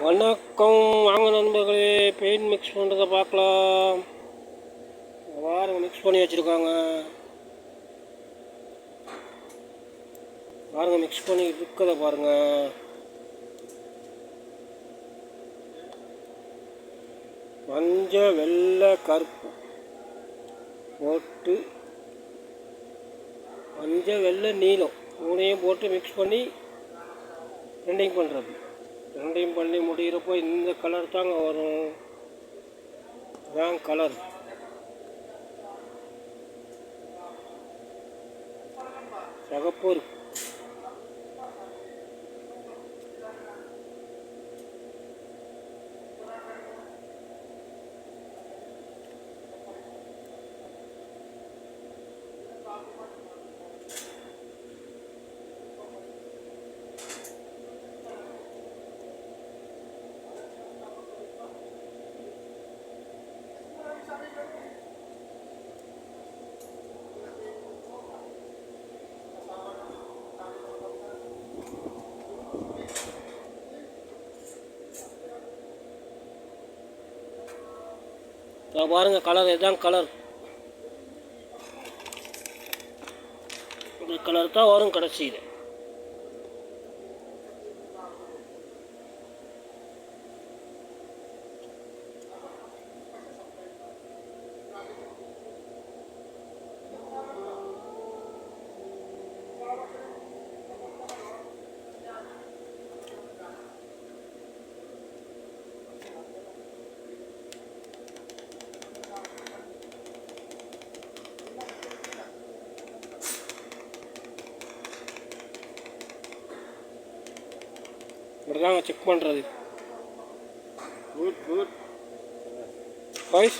வணக்கம். வாங்க நண்பர்களே பெயிண்ட் மிக்ஸ் பண்ணுறதை பார்க்கலாம். வாரம் மிக்ஸ் பண்ணி வச்சுருக்காங்க. பாருங்க மிக்ஸ் பண்ணி இருக்கிறத பாருங்க. மஞ்சள் வெள்ளை கருப்பு போட்டு மஞ்சள் வெள்ளை நீலம் மூணையும் போட்டு மிக்ஸ் பண்ணி ரெண்டிங் பண்ணுறது ரெண்டையும் பண்ணி முடிகிறப்போ இந்த கலர் தாங்க வரும். இதான் கலர் சிகப்பு இருக்கு இதோ பாருங்க கலர் இதுதான் கலர் இந்த கலர் தான் வரும் கடைசியில். இப்படிதாங்க செக் பண்ணுறது குட் குட் வாய்ஸ்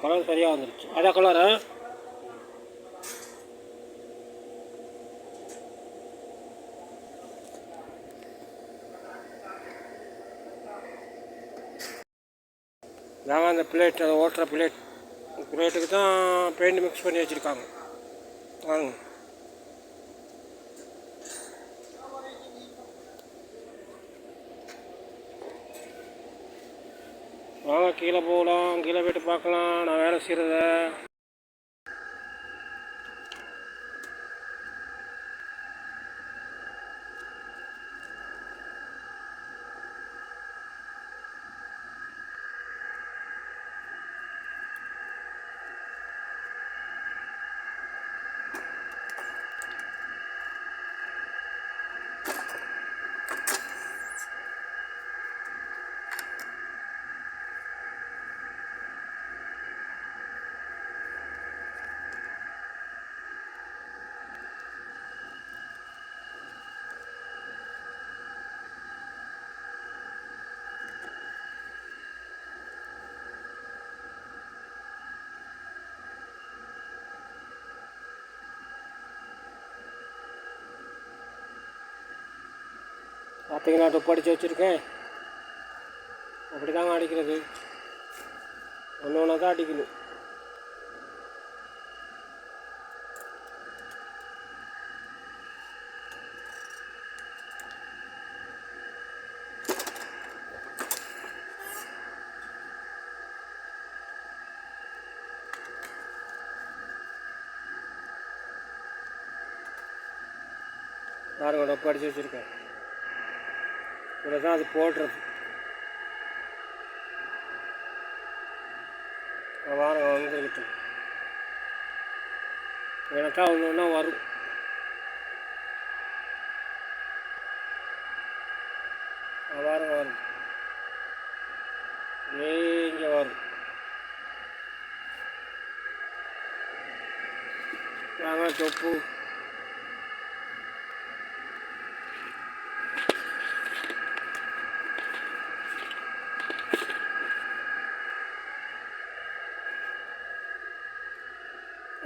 கலர் சரியாக வந்துருச்சு. அதான் கலரா நாங்கள் அந்த பிளேட் அதை ஓட்டுற பிளேட் பிளேட்டுக்கு தான் பெயிண்ட் மிக்ஸ் பண்ணி வச்சுருக்காங்க. வாங்க. வாங்க கீழே போகலாம் கீழே போயிட்டு பார்க்கலாம். நான் வேலை செய்கிறத பார்த்தீங்கன்னா டொப்பு அடித்து வச்சுருக்கேன். அப்படி தாங்க அடிக்கிறது. ஒன்று ஒன்றா தான் அடிக்கணும். பாருங்க டொப்பு அடித்து வச்சுருக்கேன்? இவ்வளோ தான் அது போடுறது. வாரம் வந்துக்கிட்டு எனக்கா ஒன்று ஒன்றா வரும். வாரம் வரும். இங்கே வரும். நாங்கள் தொப்பு.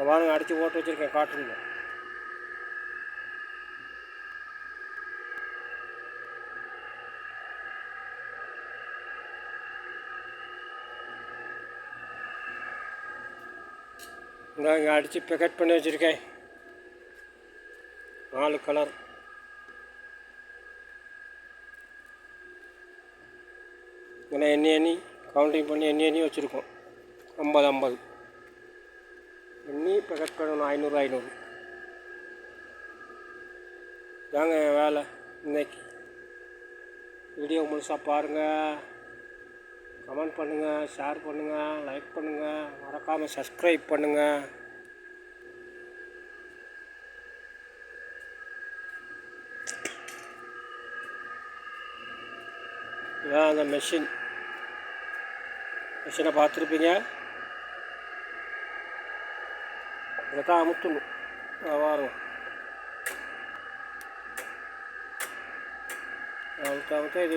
வாங்க அடித்து போட்டு வச்சுருக்கேன் காட்டுங்க. இங்கே இங்கே அடித்து பிக்கட் பண்ணி வச்சுருக்கேன். நாலு கலர் இங்கே எண்ணி எண்ணி கவுண்டிங் பண்ணி எண்ணி எண்ணி வச்சுருக்கோம். ஐம்பது ஐம்பது. எண்ணி பேக்கெட் பண்ணணும். ஐநூறு ஐநூறு. தாங்க என் வேலை இன்னைக்கு. வீடியோ முழுசாக பாருங்கள் கமெண்ட் பண்ணுங்கள் ஷேர் பண்ணுங்கள் லைக் பண்ணுங்கள் மறக்காமல் சப்ஸ்கிரைப் பண்ணுங்கள் இதான் அந்த மெஷின் மெஷினை பார்த்துருப்பீங்க? இதை தான் அமுத்தணும் வாரம் அமுத்த அமுத்த இது